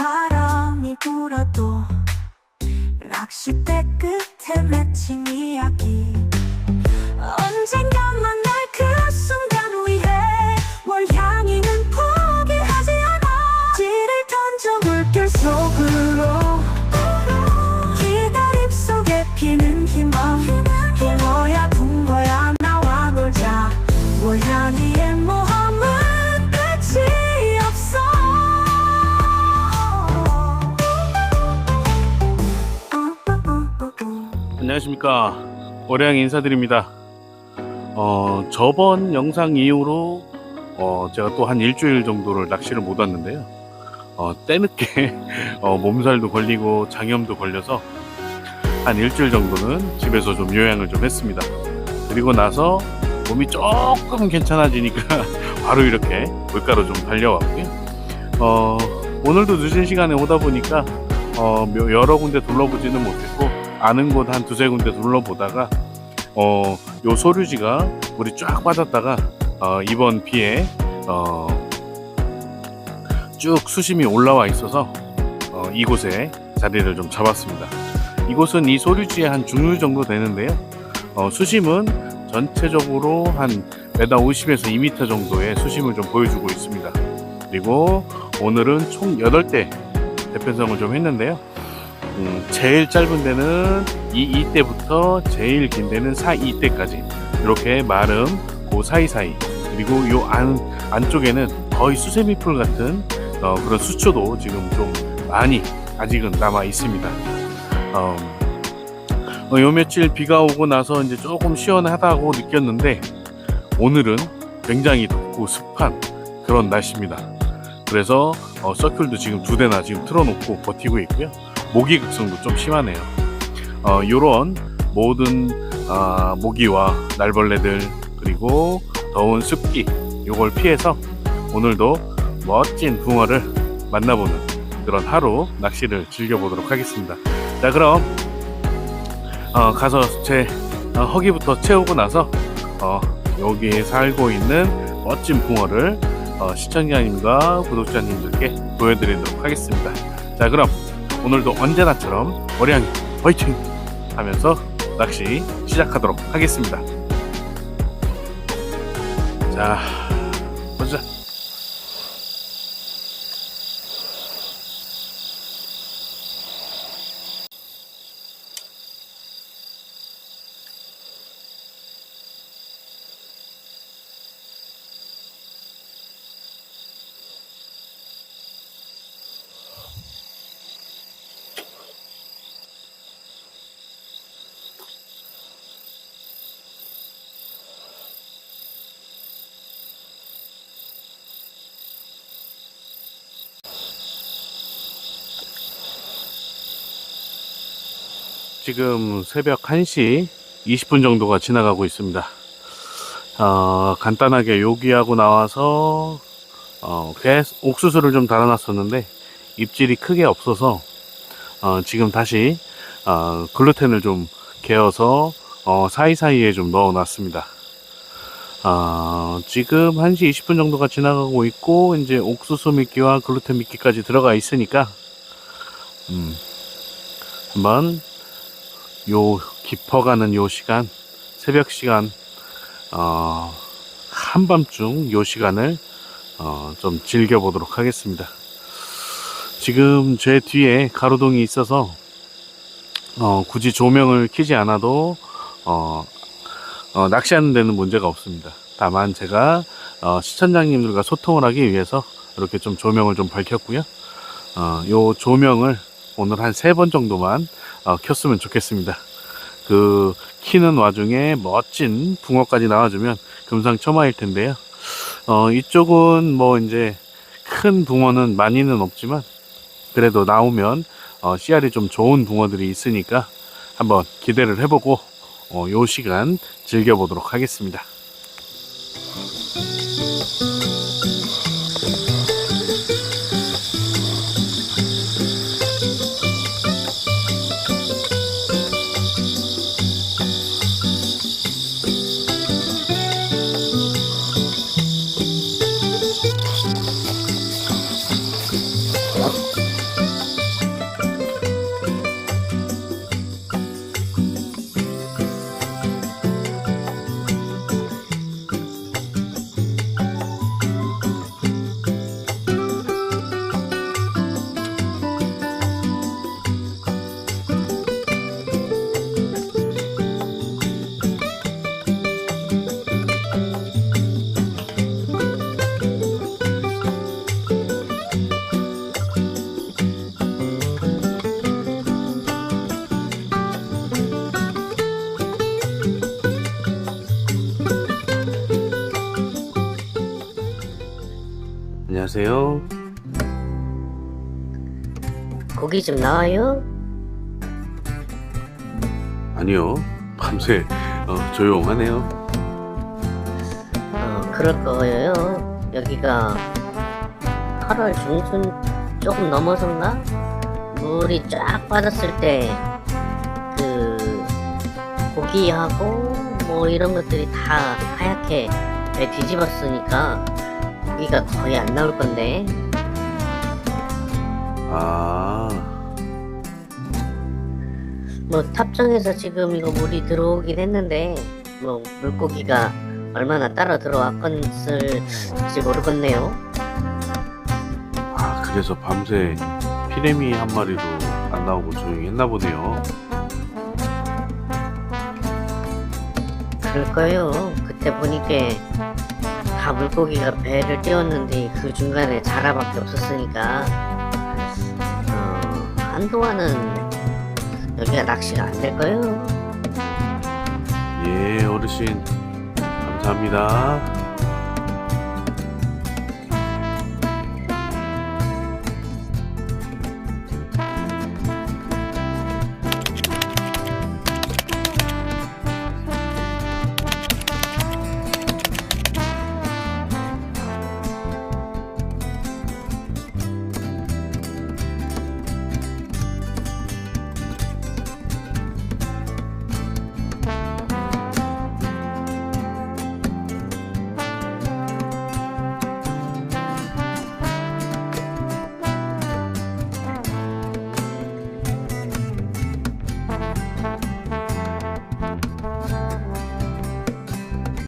바람이 불어도 낚싯대 끝에 맺힌 이야기 안녕하십니까 월양 인사드립니다. 어 저번 영상 이후로 어 제가 또 한 일주일 정도를 낚시를 못 왔는데요. 어 때늦게 어, 몸살도 걸리고 장염도 걸려서 한 일주일 정도는 집에서 좀 요양을 좀 했습니다. 그리고 나서 몸이 조금 괜찮아지니까 바로 이렇게 물가로 좀 달려왔고요. 어 오늘도 늦은 시간에 오다 보니까 어, 몇- 여러 군데 둘러보지는 못했고 아는 곳 한 두세 군데 둘러보다가 어, 요 소류지가 물이 쫙 빠졌다가 어, 이번 비에 어, 쭉 수심이 올라와 있어서 어, 이곳에 자리를 좀 잡았습니다. 이곳은 이 소류지의 한 중류 정도 되는데요. 어, 수심은 전체적으로 한 메다 50에서 2m 정도의 수심을 좀 보여주고 있습니다. 그리고 오늘은 총 8대 대편성을 좀 했는데요. 음, 제일 짧은 데는 이 이때부터 제일 긴 데는 4 이때까지 이렇게 마름 그 사이사이 그리고 요 안 안쪽에는 거의 수세미풀 같은 어, 그런 수초도 지금 좀 많이 아직은 남아 있습니다. 어, 어, 요 며칠 비가 오고 나서 이제 조금 시원하다고 느꼈는데 오늘은 굉장히 덥고 습한 그런 날씨입니다. 그래서 어, 서큘도 지금 두 대나 지금 틀어놓고 버티고 있고요. 모기 극성도 좀 심하네요. 어, 요런 모든 아, 모기와 날벌레들 그리고 더운 습기 요걸 피해서 오늘도 멋진 붕어를 만나보는 그런 하루 낚시를 즐겨보도록 하겠습니다. 자 그럼 어, 가서 제 어, 허기부터 채우고 나서 어, 여기에 살고 있는 멋진 붕어를 어, 시청자님과 구독자님들께 보여드리도록 하겠습니다. 자 그럼 오늘도 언제나처럼 월양이 화이팅 하면서 낚시 시작하도록 하겠습니다. 자. 지금 새벽 1시 20분 정도가 지나가고 있습니다. 어, 간단하게 요기하고 나와서 어, 게, 옥수수를 좀 달아놨었는데 입질이 크게 없어서 어, 지금 다시 어, 글루텐을 좀 개어서 어, 사이사이에 좀 넣어놨습니다. 어, 지금 1시 20분 정도가 지나가고 있고 이제 옥수수 미끼와 글루텐 미끼까지 들어가 있으니까 음, 한번 요 깊어가는 요 시간 새벽 시간 어, 한밤중 요 시간을 어, 좀 즐겨보도록 하겠습니다. 지금 제 뒤에 가로등이 있어서 어, 굳이 조명을 켜지 않아도 어, 어, 낚시하는 데는 문제가 없습니다. 다만 제가 어, 시청자님들과 소통을 하기 위해서 이렇게 좀 조명을 좀 밝혔고요. 어, 요 조명을 오늘 한 세 번 정도만 어, 켰으면 좋겠습니다. 그 키는 와중에 멋진 붕어까지 나와주면 금상첨화일 텐데요. 어, 이쪽은 뭐 이제 큰 붕어는 많이는 없지만 그래도 나오면 어, 씨알이 좀 좋은 붕어들이 있으니까 한번 기대를 해보고 어, 요 시간 즐겨보도록 하겠습니다. 안녕하세요. 고기 좀 나와요? 아니요. 밤새 어, 조용하네요. 어, 그럴 거예요. 여기가 8월 중순 조금 넘어서인가? 물이 쫙 빠졌을 때, 그, 고기하고 뭐 이런 것들이 다 하얗게 뒤집었으니까 고기가 거의 안 나올 건데. 아, 뭐 탑정에서 지금 이거 물이 들어오긴 했는데, 뭐 물고기가 얼마나 따라 들어왔건지 모르겠네요. 아 그래서 밤새 피레미 한 마리도 안 나오고 조용히 했나 보네요. 그럴 거예요. 그때 보니까 다 물고기가 배를 띄웠는데 그 중간에 자라밖에 없었으니까 어, 한동안은 여기가 낚시가 안 될 거예요. 예, 어르신 감사합니다.